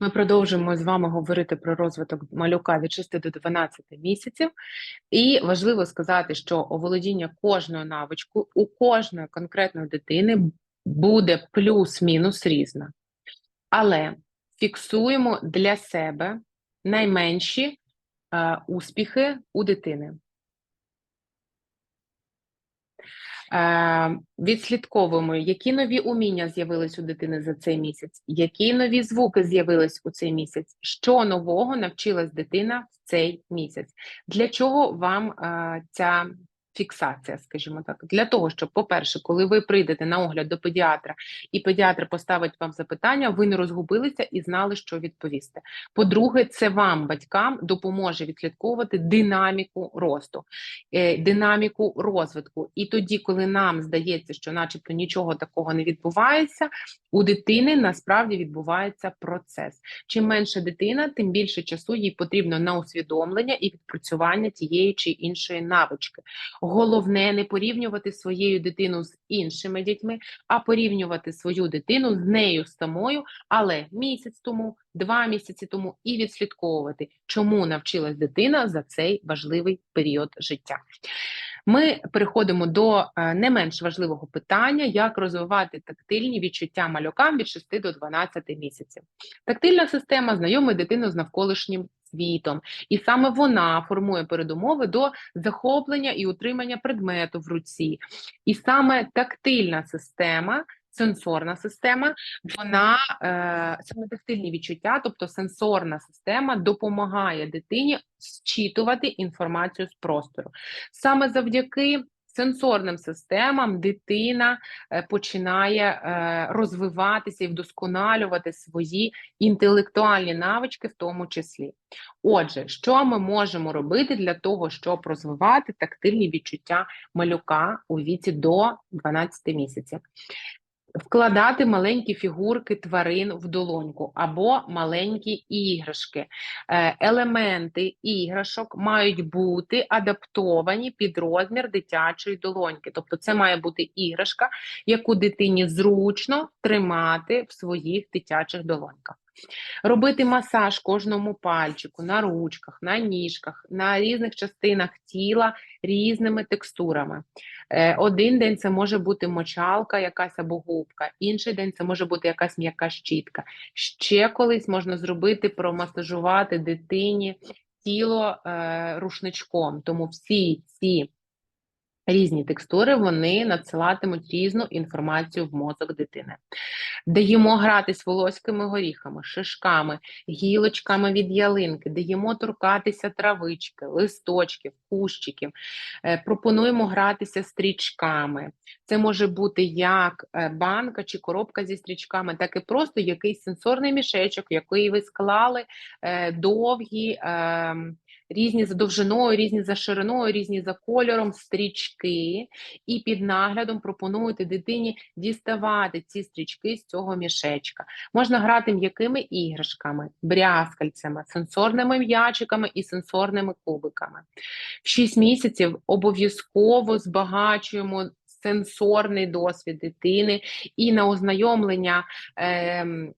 Ми продовжуємо з вами говорити про розвиток малюка від 6 до 12 місяців. І важливо сказати, що оволодіння кожною навичкою у кожної конкретної дитини буде плюс-мінус різна. Але фіксуємо для себе найменші е, успіхи у дитини. Е, Відслідковуємо, які нові уміння з'явились у дитини за цей місяць, які нові звуки з'явились у цей місяць, що нового навчилась дитина в цей місяць. Для чого вам е, ця фіксація, скажімо так? Для того, щоб, по-перше, коли ви прийдете на огляд до педіатра, і педіатр поставить вам запитання, ви не розгубилися і знали, що відповісти. По-друге, це вам, батькам, допоможе відслідковувати динаміку росту, е, динаміку розвитку. І тоді, коли нам здається, що, начебто, нічого такого не відбувається, у дитини насправді відбувається процес. Чим менше дитина, тим більше часу їй потрібно на усвідомлення і відпрацювання тієї чи іншої навички. Головне не порівнювати своєю дитину з іншими дітьми, а порівнювати свою дитину з нею самою, але місяць тому, два місяці тому, і відслідковувати, чому навчилась дитина за цей важливий період життя. Ми переходимо до е, не менш важливого питання, як розвивати тактильні відчуття малюкам від 6 до 12 місяців. Тактильна система знайомить дитину з навколишнім світом, і саме вона формує передумови до захоплення і утримання предмету в руці. І саме тактильна система. Сенсорна система, вона е, саме тактильні відчуття, тобто сенсорна система, допомагає дитині зчитувати інформацію з простору. Саме завдяки сенсорним системам дитина е, починає е, розвиватися і вдосконалювати свої інтелектуальні навички, в тому числі. Отже, що ми можемо робити для того, щоб розвивати тактильні відчуття малюка у віці до 12 місяців? Вкладати маленькі фігурки тварин в долоньку або маленькі іграшки. Е, Елементи іграшок мають бути адаптовані під розмір дитячої долоньки. Тобто, це має бути іграшка, яку дитині зручно тримати в своїх дитячих долоньках. Робити масаж кожному пальчику на ручках, на ніжках, на різних частинах тіла різними текстурами. Е, Один день це може бути мочалка, якась або губка, інший день це може бути якась м'яка щітка. Ще колись можна зробити, промасажувати дитині тіло е, рушничком. Тому всі ці різні текстури вони надсилатимуть різну інформацію в мозок дитини. Даємо гратись волоськими горіхами, шишками, гілочками від ялинки, даємо торкатися травички, листочків, кущиків, Е, пропонуємо гратися стрічками. Це може бути як е, банка чи коробка зі стрічками, так і просто якийсь сенсорний мішечок, який ви склали е, довгі. Різні за довжиною, різні за шириною, різні за кольором стрічки, і під наглядом пропонуєте дитині діставати ці стрічки з цього мішечка. Можна грати м'якими іграшками, брязкальцями, сенсорними м'ячиками і сенсорними кубиками. В 6 місяців обов'язково збагачуємо сенсорний досвід дитини і на ознайомлення. ем,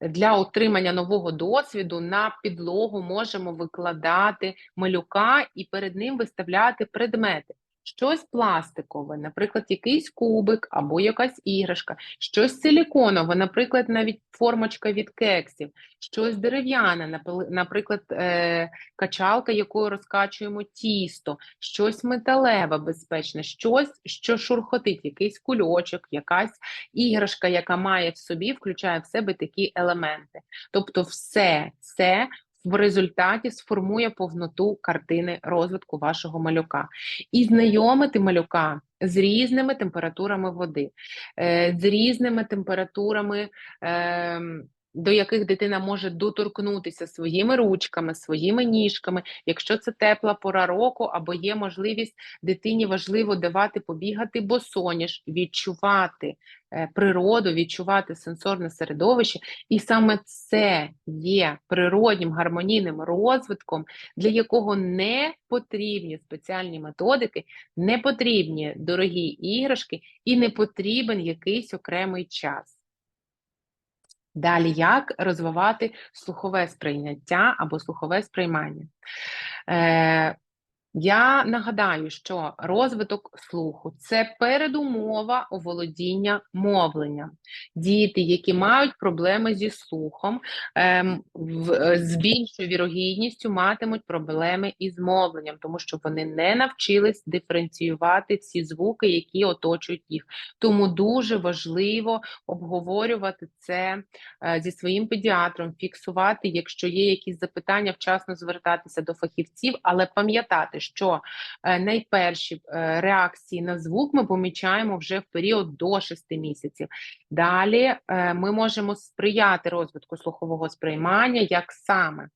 для отримання нового досвіду на підлогу можемо викладати малюка і перед ним виставляти предмети. Щось пластикове, наприклад, якийсь кубик або якась іграшка, щось силіконове, наприклад, навіть формочка від кексів, щось дерев'яне, наприклад, е, качалка, якою розкачуємо тісто, щось металеве, безпечне, щось, що шурхотить, якийсь кульочок, якась іграшка, яка має в собі, включає в себе такі елементи. Тобто, все це в результаті сформує повноту картини розвитку вашого малюка і знайомити малюка з різними температурами води, е, з різними температурами. До яких дитина може доторкнутися своїми ручками, своїми ніжками, якщо це тепла пора року, або є можливість дитині важливо давати побігати босоніж, відчувати е, природу, відчувати сенсорне середовище, і саме це є природнім гармонійним розвитком, для якого не потрібні спеціальні методики, не потрібні дорогі іграшки і не потрібен якийсь окремий час. Далі, як розвивати слухове сприйняття або слухове сприймання? Е, я нагадаю, що розвиток слуху це передумова оволодіння мовленням. Діти, які мають проблеми зі слухом, ем, е, з більшою вірогідністю матимуть проблеми із мовленням, тому що вони не навчились диференціювати ці звуки, які оточують їх. Тому дуже важливо обговорювати це е, зі своїм педіатром, фіксувати, якщо є якісь запитання, вчасно звертатися до фахівців, але пам'ятати, що е, найперші е, реакції на звук ми помічаємо вже в період до 6 місяців. Далі е, ми можемо сприяти розвитку слухового сприймання, як саме.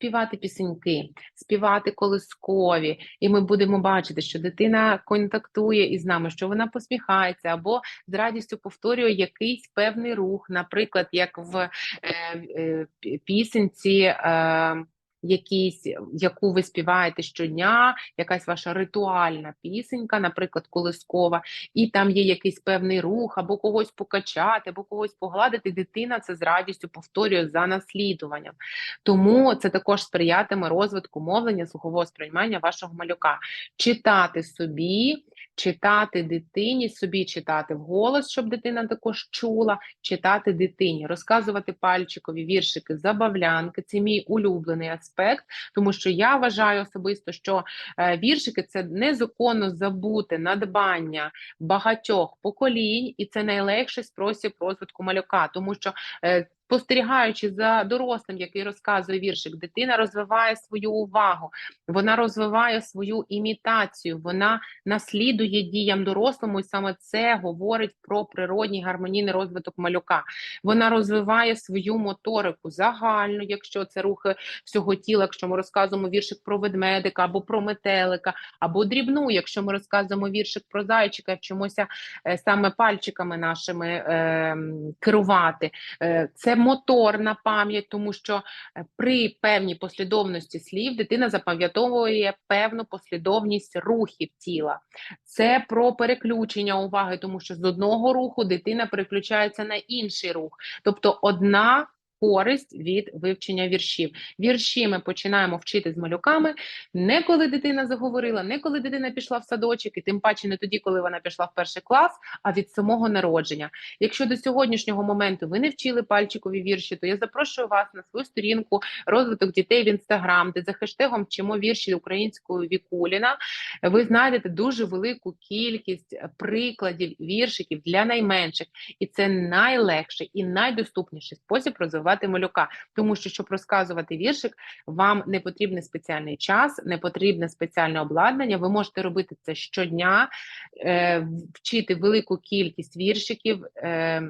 Співати пісеньки, співати колискові, і ми будемо бачити, що дитина контактує із нами, що вона посміхається, або з радістю повторює якийсь певний рух, наприклад, як в е, е, пісенці. Е, Якісь, яку ви співаєте щодня, якась ваша ритуальна пісенька, наприклад, колискова, і там є якийсь певний рух, або когось покачати, або когось погладити. Дитина це з радістю повторює за наслідуванням. Тому це також сприятиме розвитку мовлення, слухового сприймання вашого малюка. Читати собі, читати дитині, собі читати вголос, щоб дитина також чула, читати дитині, розказувати пальчикові віршики, забавлянки. Це мій улюблений аспект, тому що я вважаю особисто, що е, віршики це незаконно забуте надбання багатьох поколінь, і це найлегший спосіб розвитку малюка, тому що е, Спостерігаючи за дорослим, який розказує віршик, дитина розвиває свою увагу, вона розвиває свою імітацію, вона наслідує діям дорослому, і саме це говорить про природній гармонійний розвиток малюка. Вона розвиває свою моторику загальну, якщо це рухи всього тіла, якщо ми розказуємо віршик про ведмедика або про метелика, або дрібну, якщо ми розказуємо віршик про зайчика, вчимося е, саме пальчиками нашими е, керувати. Це моторна пам'ять, тому що е, при певній послідовності слів дитина запам'ятовує певну послідовність рухів тіла. Це про переключення уваги, тому що з одного руху дитина переключається на інший рух. Тобто одна користь від вивчення віршів. Вірші ми починаємо вчити з малюками не коли дитина заговорила, не коли дитина пішла в садочок, і тим паче не тоді, коли вона пішла в перший клас, а від самого народження. Якщо до сьогоднішнього моменту ви не вчили пальчикові вірші, то я запрошую вас на свою сторінку розвиток дітей в інстаграм, де за хештегом вчимо вірші українською Вікуліна. Ви знайдете дуже велику кількість прикладів віршиків для найменших, і це найлегший і найдоступніший спосіб розвивати малюка. Тому що щоб розказувати віршик, вам не потрібний спеціальний час, не потрібне спеціальне обладнання. Ви можете робити це щодня, е, вчити велику кількість віршиків. Е,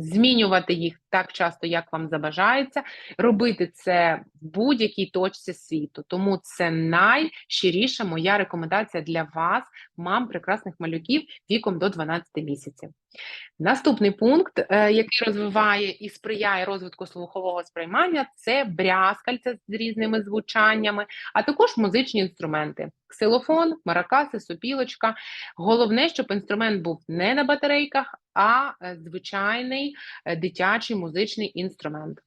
Змінювати їх так часто, як вам забажається, робити це в будь-якій точці світу. Тому це найщиріша моя рекомендація для вас, мам прекрасних малюків віком до 12 місяців. Наступний пункт, е, який розвиває і сприяє розвитку слухового сприймання, це брязкальця з різними звучаннями, а також музичні інструменти: ксилофон, маракаси, сопілочка. Головне, щоб інструмент був не на батарейках, а е, звичайний е, дитячий музичний інструмент.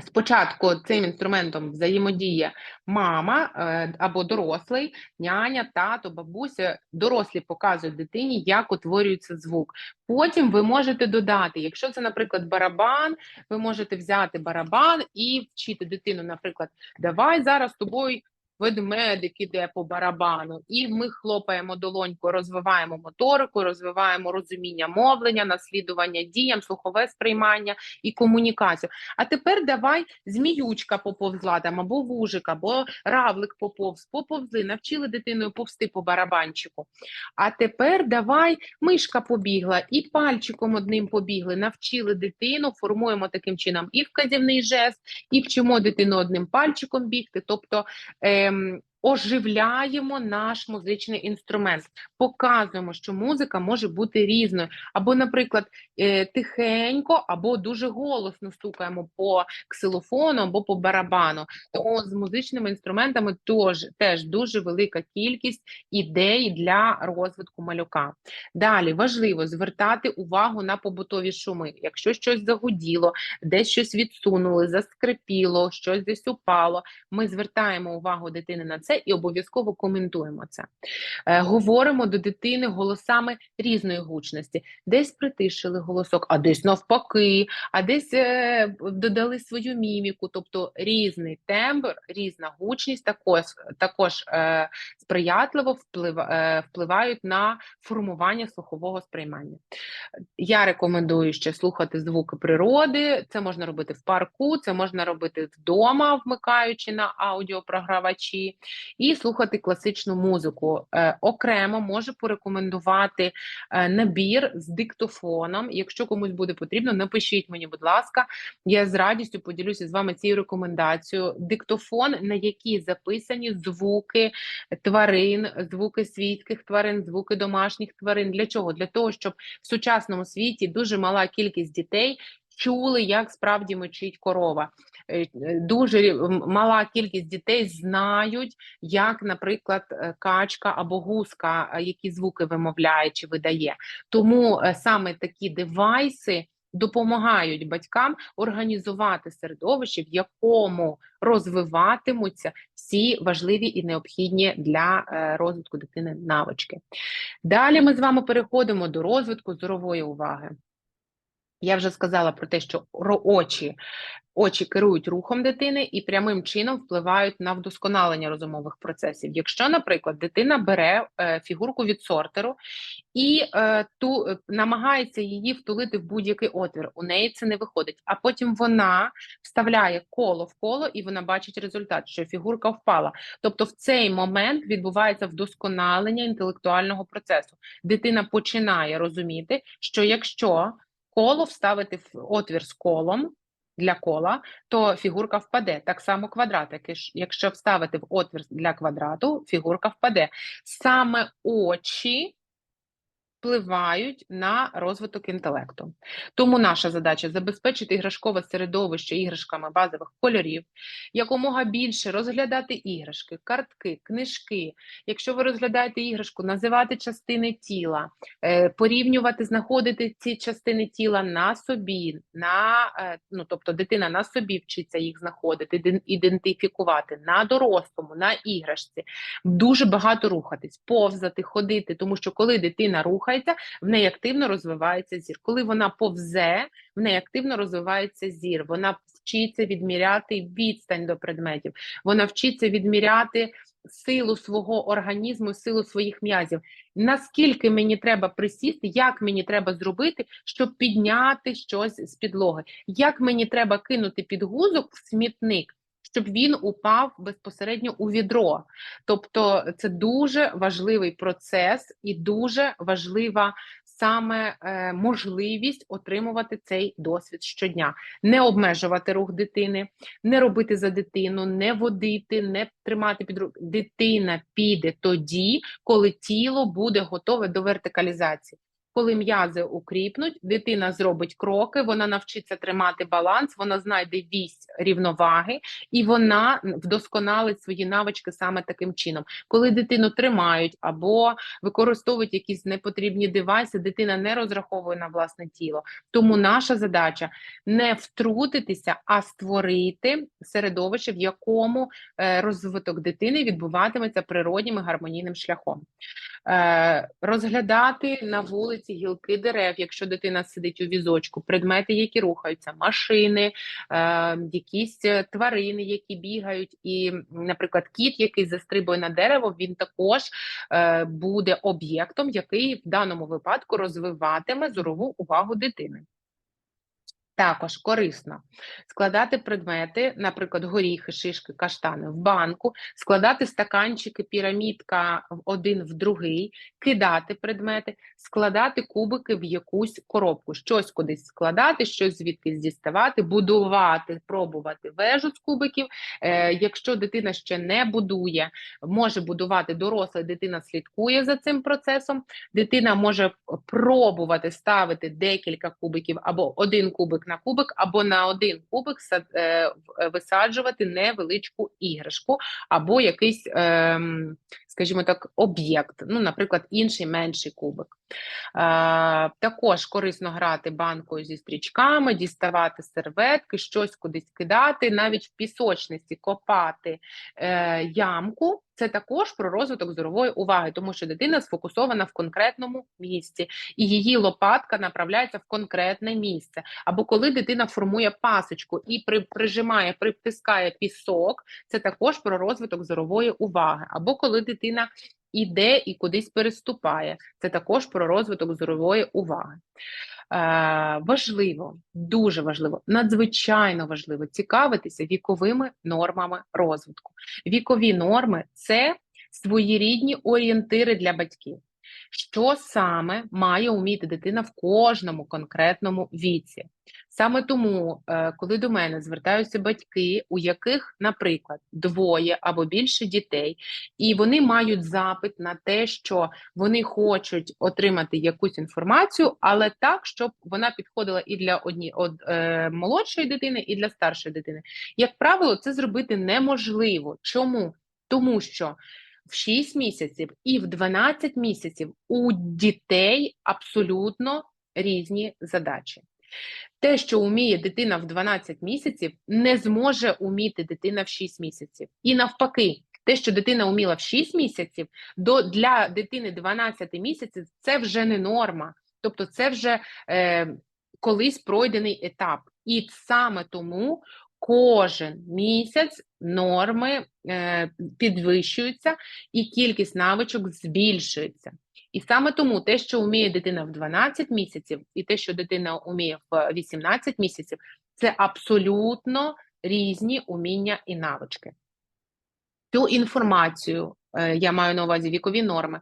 Спочатку цим інструментом взаємодіє мама е, або дорослий, няня, тато, бабуся. Дорослі показують дитині, як утворюється звук. Потім ви можете додати, якщо це, наприклад, барабан, ви можете взяти барабан і вчити дитину, наприклад, давай зараз тобою ведмедик іде по барабану, і ми хлопаємо долоньку, розвиваємо моторику, розвиваємо розуміння мовлення, наслідування діям, слухове сприймання і комунікацію. А тепер давай зміючка поповзла там, або вужик, або равлик поповз, поповзли, навчили дитиною повзти по барабанчику. А тепер давай мишка побігла і пальчиком одним побігли, навчили дитину, формуємо таким чином і вказівний жест, і вчимо дитину одним пальчиком бігти. Тобто eh, оживляємо наш музичний інструмент, показуємо, що музика може бути різною. Або, наприклад, е, тихенько, або дуже голосно стукаємо по ксилофону або по барабану. Тому з музичними інструментами теж, теж дуже велика кількість ідей для розвитку малюка. Далі важливо звертати увагу на побутові шуми. Якщо щось загуділо, десь щось відсунули, заскрипіло, щось десь упало. Ми звертаємо увагу дитини на це і обов'язково коментуємо це. Е, говоримо до дитини голосами різної гучності. Десь притишили голосок, а десь навпаки, а десь е, додали свою міміку, тобто різний тембр, різна гучність також, також е, сприятливо вплив, е, впливають на формування слухового сприймання. Я рекомендую ще слухати звуки природи. Це можна робити в парку, це можна робити вдома, вмикаючи на аудіопрогравачі, і слухати класичну музику. Е, окремо можу порекомендувати е, набір з диктофоном. Якщо комусь буде потрібно, напишіть мені, будь ласка, я з радістю поділюся з вами цією рекомендацією. Диктофон, на який записані звуки тварин, звуки світських тварин, звуки домашніх тварин. Для чого? Для того, щоб в сучасному світі дуже мала кількість дітей чули, як справді мочить корова. Е, е, Дуже мала кількість дітей знають, як, наприклад, е, качка або гуска, які звуки вимовляє чи видає. Тому саме такі девайси допомагають батькам організувати середовище, в якому розвиватимуться всі важливі і необхідні для розвитку дитини навички. Далі ми з вами переходимо до розвитку зорової уваги. Я вже сказала про те, що очі, очі керують рухом дитини і прямим чином впливають на вдосконалення розумових процесів. Якщо, наприклад, дитина бере е, фігурку від сортеру і е, ту е, намагається її втулити в будь-який отвір, у неї це не виходить. А потім вона вставляє коло в коло, і вона бачить результат, що фігурка впала. Тобто, в цей момент відбувається вдосконалення інтелектуального процесу. Дитина починає розуміти, що якщо коло вставити в отвір з колом для кола, то фігурка впаде. Так само квадрат, якщо вставити в отвір для квадрату, фігурка впаде. Саме очі впливають на розвиток інтелекту. Тому наша задача забезпечити іграшкове середовище іграшками базових кольорів, якомога більше розглядати іграшки, картки, книжки. Якщо ви розглядаєте іграшку, називати частини тіла, е, порівнювати, знаходити ці частини тіла на собі, на е, ну тобто дитина на собі вчиться їх знаходити, ідентифікувати на дорослому, на іграшці. Дуже багато рухатись, повзати, ходити, тому що коли дитина рухається, в неї активно розвивається зір. Коли вона повзе, в неї активно розвивається зір. Вона вчиться відміряти відстань до предметів. Вона вчиться відміряти силу свого організму, силу своїх м'язів. Наскільки мені треба присісти, як мені треба зробити, щоб підняти щось з підлоги, як мені треба кинути підгузок в смітник, щоб він упав безпосередньо у відро. Тобто це дуже важливий процес і дуже важлива саме е, можливість отримувати цей досвід щодня, не обмежувати рух дитини, не робити за дитину, не водити, не тримати під руку. Дитина піде тоді, коли тіло буде готове до вертикалізації. Коли м'язи укріпнуть, дитина зробить кроки, вона навчиться тримати баланс, вона знайде вісь рівноваги, і вона вдосконалить свої навички саме таким чином. Коли дитину тримають або використовують якісь непотрібні девайси, дитина не розраховує на власне тіло. Тому наша задача не втрутитися, а створити середовище, в якому е, розвиток дитини відбуватиметься природнім і гармонійним шляхом. Е, розглядати на вулиці гілки дерев, якщо дитина сидить у візочку, предмети, які рухаються, машини, е, якісь тварини, які бігають, і, наприклад, кіт, який застрибує на дерево, він також е, буде об'єктом, який в даному випадку розвиватиме зорову увагу дитини. Також корисно складати предмети, наприклад, горіхи, шишки, каштани в банку, складати стаканчики, пірамідка один в другий, кидати предмети, складати кубики в якусь коробку, щось кудись складати, щось звідкись діставати, будувати, пробувати вежу з кубиків. Е, якщо дитина ще не будує, може будувати доросла дитина слідкує за цим процесом. Дитина може пробувати ставити декілька кубиків або один кубик на кубик, або на один кубик е, е, висаджувати невеличку іграшку, або якийсь, ем, скажімо так, об'єкт, ну, наприклад, інший менший кубик. Е, також корисно грати банкою зі стрічками, діставати серветки, щось кудись кидати, навіть в пісочниці копати е, ямку. Це також про розвиток зорової уваги, тому що дитина сфокусована в конкретному місці, і її лопатка направляється в конкретне місце. Або коли дитина формує пасочку і при, прижимає, притискає пісок, це також про розвиток зорової уваги. Або коли дитина іде і кудись переступає, це також про розвиток зорової уваги. Е, важливо, дуже важливо, надзвичайно важливо цікавитися віковими нормами розвитку. Вікові норми це своєрідні орієнтири для батьків. Що саме має вміти дитина в кожному конкретному віці? Саме тому, е, коли до мене звертаються батьки, у яких, наприклад, двоє або більше дітей, і вони мають запит на те, що вони хочуть отримати якусь інформацію, але так, щоб вона підходила і для одні од, е, молодшої дитини, і для старшої дитини. Як правило, це зробити неможливо. Чому? Тому що в 6 місяців і в 12 місяців у дітей абсолютно різні задачі. Те, що вміє дитина в 12 місяців, не зможе уміти дитина в 6 місяців. І навпаки, те, що дитина вміла в 6 місяців, до, для дитини 12 місяців це вже не норма. Тобто, це вже е, колись пройдений етап. І саме тому кожен місяць норми е, підвищуються і кількість навичок збільшується. І саме тому те, що вміє дитина в 12 місяців, і те, що дитина вміє в 18 місяців, це абсолютно різні уміння і навички. Цю інформацію, е, я маю на увазі вікові норми,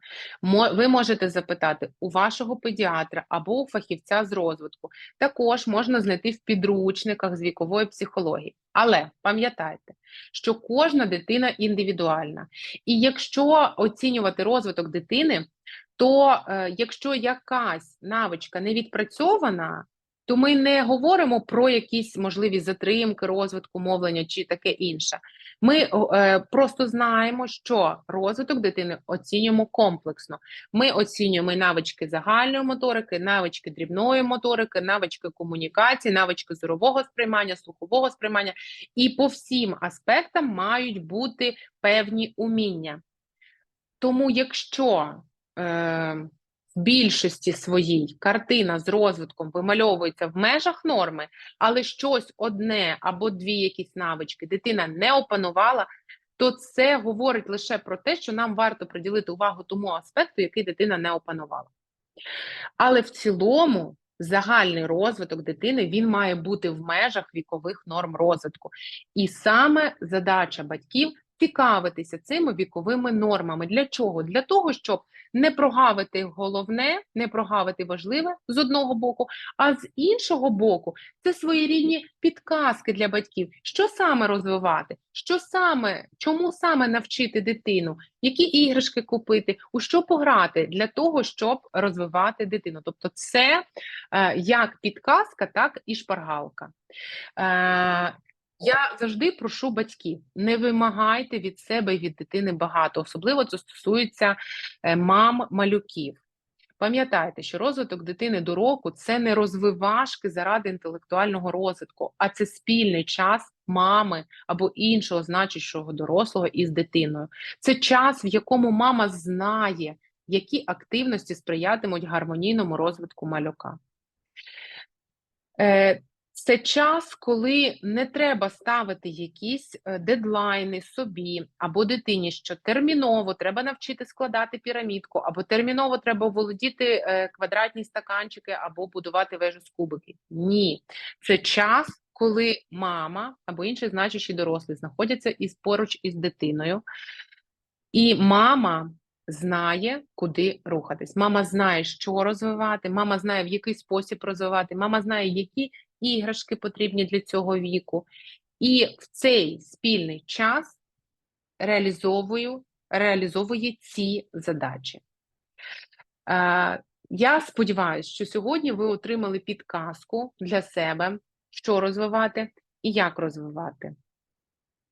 ви можете запитати у вашого педіатра або у фахівця з розвитку. Також можна знайти в підручниках з вікової психології. Але пам'ятайте, що кожна дитина індивідуальна. І якщо оцінювати розвиток дитини, то е, якщо якась навичка не відпрацьована, то ми не говоримо про якісь можливі затримки розвитку мовлення чи таке інше. Ми е, просто знаємо, що розвиток дитини оцінюємо комплексно. Ми оцінюємо навички загальної моторики, навички дрібної моторики, навички комунікації, навички зорового сприймання, слухового сприймання, і по всім аспектам мають бути певні уміння. Тому, якщо е, в більшості своїй картина з розвитком вимальовується в межах норми, але щось одне або дві якісь навички дитина не опанувала, то це говорить лише про те, що нам варто приділити увагу тому аспекту, який дитина не опанувала. Але в цілому загальний розвиток дитини він має бути в межах вікових норм розвитку. І саме задача батьків цікавитися цими віковими нормами. Для чого? Для того, щоб не прогавити головне, не прогавити важливе з одного боку, а з іншого боку, це своєрідні підказки для батьків, що саме розвивати, що саме, чому саме навчити дитину, які іграшки купити, у що пограти для того, щоб розвивати дитину. Тобто, це е, як підказка, так і шпаргалка. Е, я завжди прошу батьків, не вимагайте від себе і від дитини багато, особливо це стосується е, мам малюків. Пам'ятайте, що розвиток дитини до року це не розвивашки заради інтелектуального розвитку, а це спільний час мами або іншого значущого дорослого із дитиною. Це час, в якому мама знає, які активності сприятимуть гармонійному розвитку малюка. Це час, коли не треба ставити якісь е, дедлайни собі або дитині, що терміново треба навчити складати пірамідку, або терміново треба володіти е, квадратні стаканчики, або будувати вежу з кубиків. Ні, це час, коли мама або інший значущий дорослий знаходяться із поруч із дитиною, і мама знає, куди рухатись. Мама знає, що розвивати, мама знає, в який спосіб розвивати, мама знає, які іграшки потрібні для цього віку. І в цей спільний час реалізовую, реалізовує ці задачі. Е, я сподіваюся, що сьогодні ви отримали підказку для себе, що розвивати і як розвивати.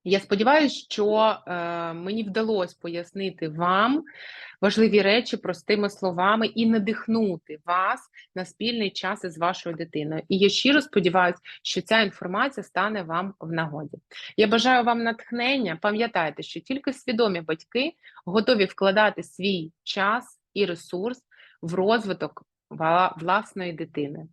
Я сподіваюся, що е, мені вдалося пояснити вам важливі речі простими словами і надихнути вас на спільний час із вашою дитиною. І я щиро сподіваюся, що ця інформація стане вам в нагоді. Я бажаю вам натхнення. Пам'ятайте, що тільки свідомі батьки готові вкладати свій час і ресурс в розвиток власної дитини.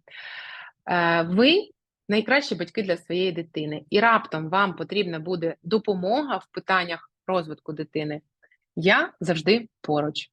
Е, Ви найкращі батьки для своєї дитини, і раптом вам потрібна буде допомога в питаннях розвитку дитини. Я завжди поруч.